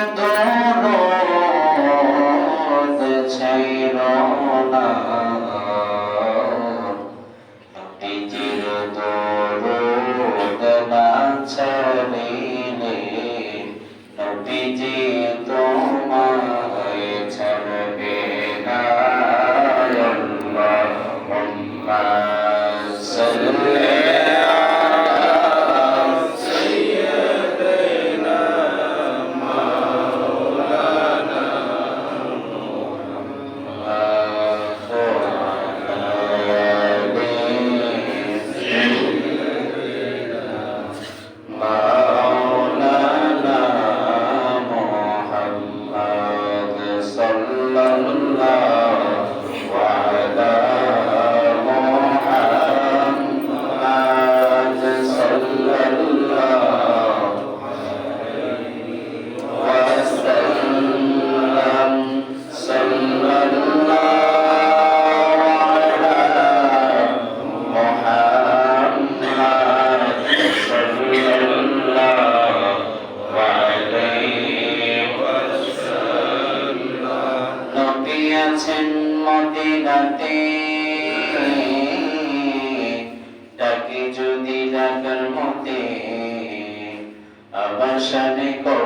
Thank you. করেছেন মদিনাতে। ডাকে যদি ডাকার মতে আবাসানে কর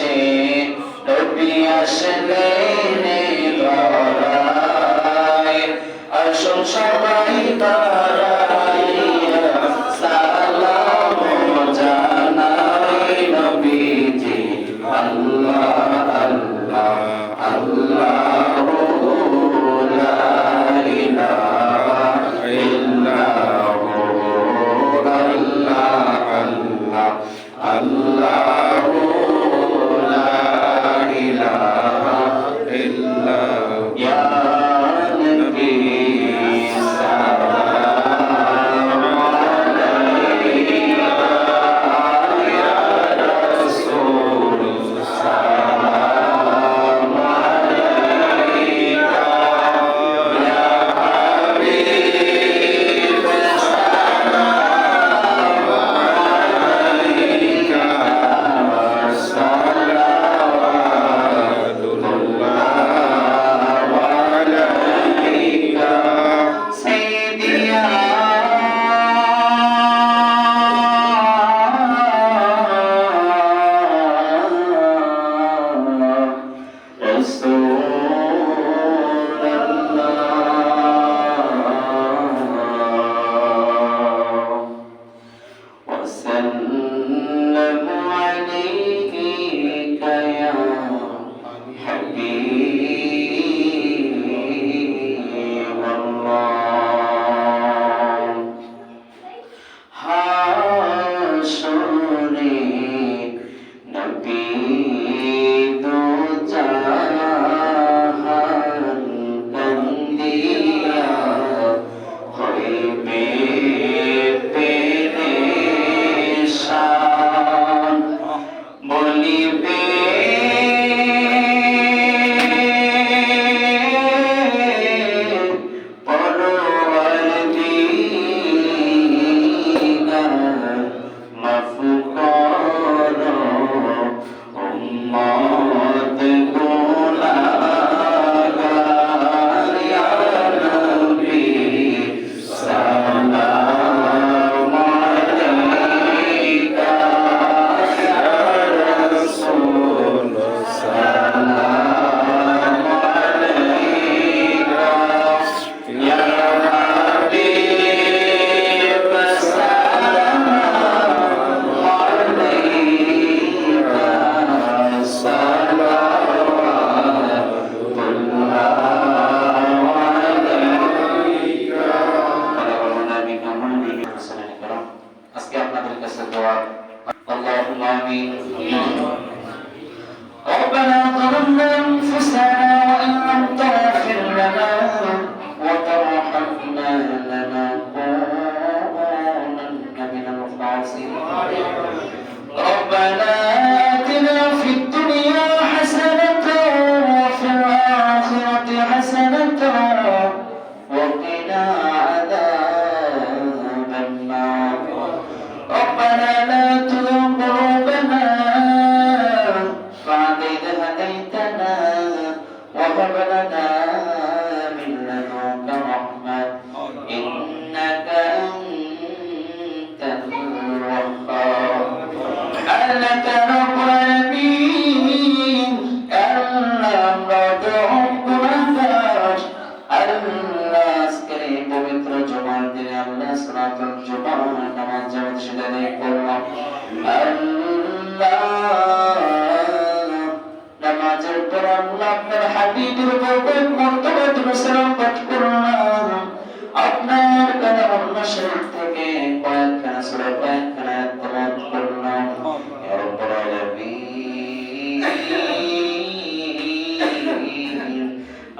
মাসে নবী আসলেন ধরায়। আসুন সবাই দাঁড়াইয়া Christ.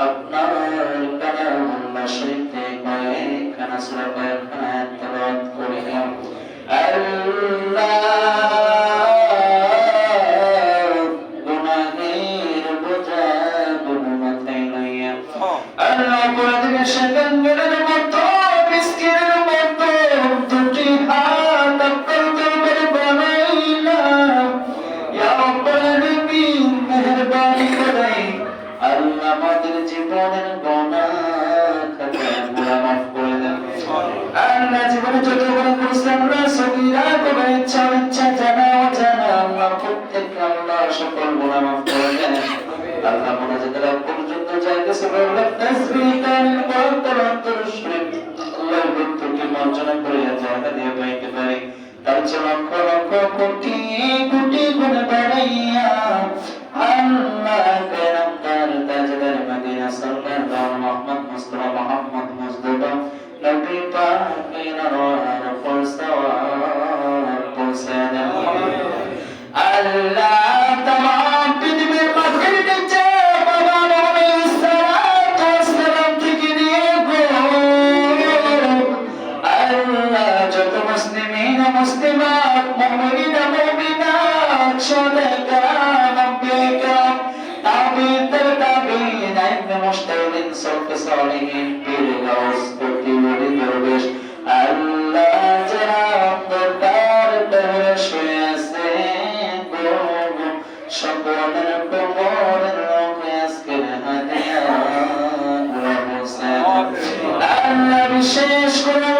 আপনার কাছে বললেন তাসবিহান ওয়া তারাতুল শিরক আল্লাহ ব্যক্তিকে মর্যাদা করে জায়গা দিয়ে পাইতে পারে তার চেয়ে লক্ষ লক্ষ কোটি কোটি গুণ বাড়াইয়া আল্লাহ শেষ করে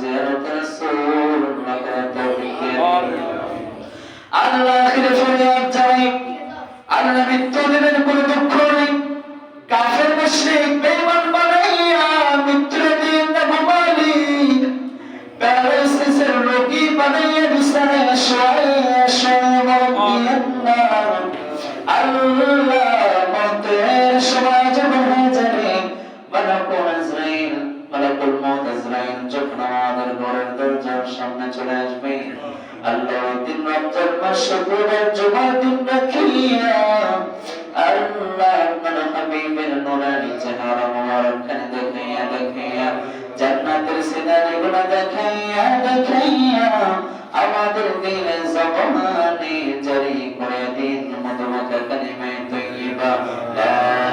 زيارة الرسول مكان التوفيق আল্লাহ। আখিরে শরীয়ত জানি আল্লাহ মৃত্যু দিবেন কোনো দুঃখ নেই। কাফের মুশরিক বেঈমান শুক্রবার জুমার দিন রাখিয়া আল্লাহ আপনার হাবিবের নুরানি চেহারা দেখাইয়া আমাদের দিলে জবানে করে দিন মধুমাখা কালিমায়ে তৈয়বা লা